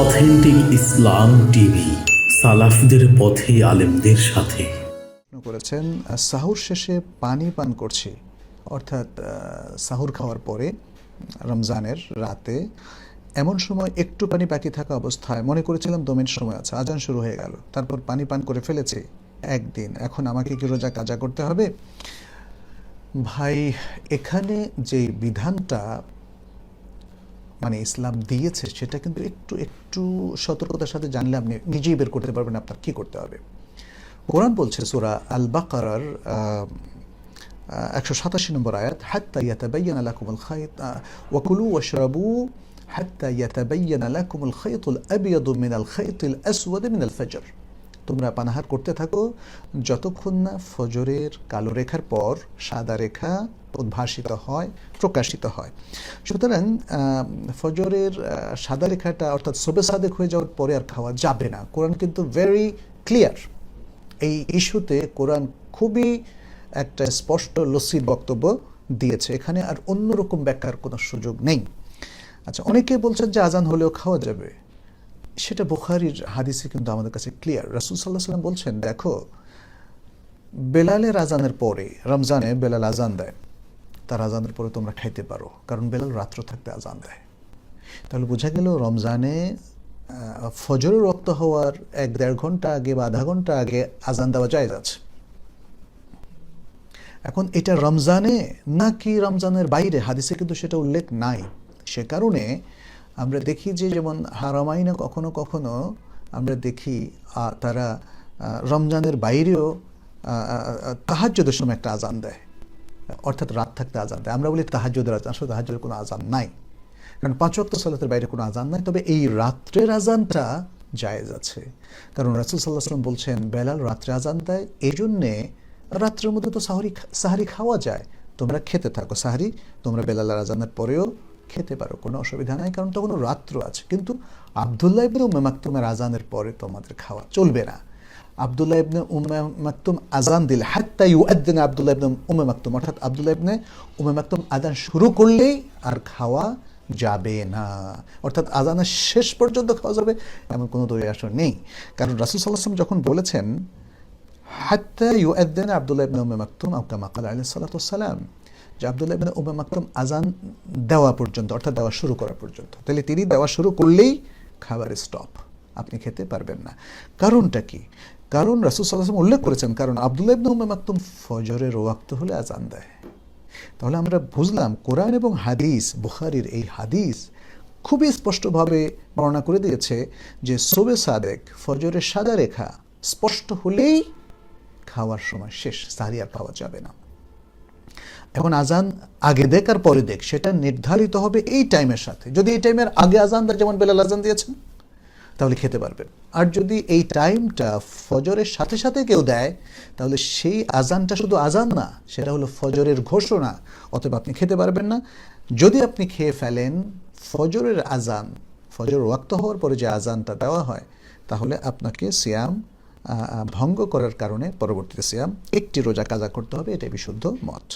Authentic ইসলাম TV, সালাফদের পথে আলেমদের সাথে। করেছেন সাহুর শেষে পানি পান করছি, অর্থাৎ সাহুর খাওয়ার পরে, রমজানের রাতে, এমন সময় একটু পানি বাকি থাকা অবস্থায় মনে করেছিলাম দমের সময় আছে, আজান শুরু হয়ে গেল, তারপর পানি পান করে ফেলেছি, একদিন, এখন আমাকে কি রোজা কাজা করতে হবে? ভাই, এখানে যে বিধানটা মানে ইসলাম দিয়েছে, সেটা কিন্তু একটু একটু সতর্কতার সাথে জানলে আপনি নিজেই বের করতে পারবেন আপনার কি করতে হবে। কোরআন বলছে সুরা আল বাকারার একশো সাতাশি নম্বর আয়াত, হাত্তা ইয়াতাবাইয়ানা লাকুমুল খাইত ওয়াকুলু ওয়াশরাবু হাত্তা ইয়াতাবাইয়ানা লাকুমুল খাইতুল আবিয়াদু মিনাল খাইতিল আসওয়াদ মিনাল ফজর। তোমরা পানাহার করতে থাকো, যতক্ষণ না ফজরের কালো রেখার পর সাদা রেখা উদ্ভাসিত হয়, প্রকাশিত হয়। সুতরাং ফজরের সাদা রেখাটা অর্থাৎ সবে সাদেক হয়ে যাওয়ার পরে আর খাওয়া যাবে না। কোরআন কিন্তু ভেরি ক্লিয়ার এই ইস্যুতে কোরআন খুবই একটা স্পষ্ট লসির বক্তব্য দিয়েছে। এখানে আর অন্যরকম ব্যাখ্যার কোনো সুযোগ নেই। আচ্ছা অনেকে বলছেন যে আজান হলেও খাওয়া যাবে। সেটা বুখারির হাদিসে কিন্তু আমাদের কাছে ক্লিয়ার রাসুল সাল্লাহ সাল্লাম বলছেন, দেখো, বেলালের আজানের পরে, রমজানে বেলাল আজান দেয়। তার আজানের পরে তোমরা খাইতে পারো। কারণ বেলাল রাত্র থাকতে আজান দেয়। তাহলে বোঝা গেল রমজানে আহ, ফজরের রক্ত হওয়ার এক দেড় ঘণ্টা আগে বা আধা ঘণ্টা আগে আজান দেওয়া যায় আছে। এখন এটা রমজানে নাকি রমজানের বাইরে? হাদিসে কিন্তু সেটা উল্লেখ নাই। সে কারণে আমরা দেখি যে যেমন হারামাইনে কখনো কখনো আমরা দেখি তারা রমজানের বাইরেও তাহাজ্যদের সময় একটা আজান দেয়। অর্থাৎ রাত থাকতে আজান দেয়। আমরা বলি তাহাজ্যদের আজান আসলে তাহাজ্যদের কোনো আজান নাই। কারণ পাঁচ ওয়াক্ত সালাতের বাইরে কোনো আজান নাই। তবে এই রাত্রের আজানটা জায়েজ আছে। কারণ রাসুল সাল্লাহ সাল্লাম বলছেন, বেলাল রাত্রে আজান দেয়। এই জন্যে রাত্রের মধ্যে তো সাহরি সাহারি খাওয়া যায়। তোমরা খেতে থাকো সাহারি, তোমরা বেলালের আজানের পরেও খেতে পারো। কোনো অসুবিধা নাই। কারণ তখনও রাত্র আছে। কিন্তু আবদুল্লাহ ইবনে উম্মে আজানের পরে তোমাদের খাওয়া চলবে না। আবদুল্লাহ ইবনে উম্মে মাকতুম আজান দিলে, হাত্তা ইউআদ্দিন আবদুল্লাহ ইবনে উম্মে মাকতুম। অর্থাৎ আবদুল্লাহ ইবনে উম্মে মাকতুম আজান শুরু করলেই আর খাওয়া যাবে না। অর্থাৎ আজানের শেষ পর্যন্ত খাওয়া যাবে এমন কোনো দলিল আসর নেই। কারণ রাসুল সাল্লাহ আসলাম যখন বলেছেন, হাত্তা ইউআদ্দিন আবদুল্লাহ ইবনে উম্মে মাকতুম, আও কামা ক্বালা আলাইহিস সালাতু ওয়াসসালাম যে আবদুল্লাহ ইবনে উম্মে মাকতুম আজান দেওয়া পর্যন্ত, অর্থাৎ দেওয়া শুরু করা পর্যন্ত। তাহলে তিনি দেওয়া শুরু করলেই খাবার স্টপ আপনি খেতে পারবেন না। কারণটা কি? কারণ রাসুল সাল্লাহ আসলাম উল্লেখ করেছেন, কারণ আবদুল্লাহ ইবনে উম্মে মাকতুম ফজরের ওয়াক্ত হলে আজান দেয়। তাহলে আমরা বুঝলাম কোরআন এবং হাদিস, বুখারির এই হাদিস খুবই স্পষ্টভাবে বর্ণনা করে দিয়েছে যে সোবে সাদেক ফজরের সাদা রেখা স্পষ্ট হলেই খাওয়ার সময় শেষ, সারি আর পাওয়া যাবে না। এখন আজান আগে দেখ আর পরে দেখ, সেটা নির্ধারিত হবে এই টাইমের সাথে। যদি এই টাইমের আগে আজান দেয়, যেমন বেলাল আজান দিয়েছেন, তাহলে খেতে পারবেন। আর যদি এই টাইমটা ফজরের সাথে সাথে কেউ দেয়, তাহলে সেই আজানটা শুধু আজান না, সেটা হলো ফজরের ঘোষণা। অতএব আপনি খেতে পারবেন না। যদি আপনি খেয়ে ফেলেন ফজরের আজান ফজর ওয়াক্ত হওয়ার পরে যে আজানটা দেওয়া হয়, তাহলে আপনাকে সিয়াম ভঙ্গ করার কারণে পরবর্তীতে সিয়াম একটি রোজা কাজা করতে হবে, এটাই বিশুদ্ধ মত।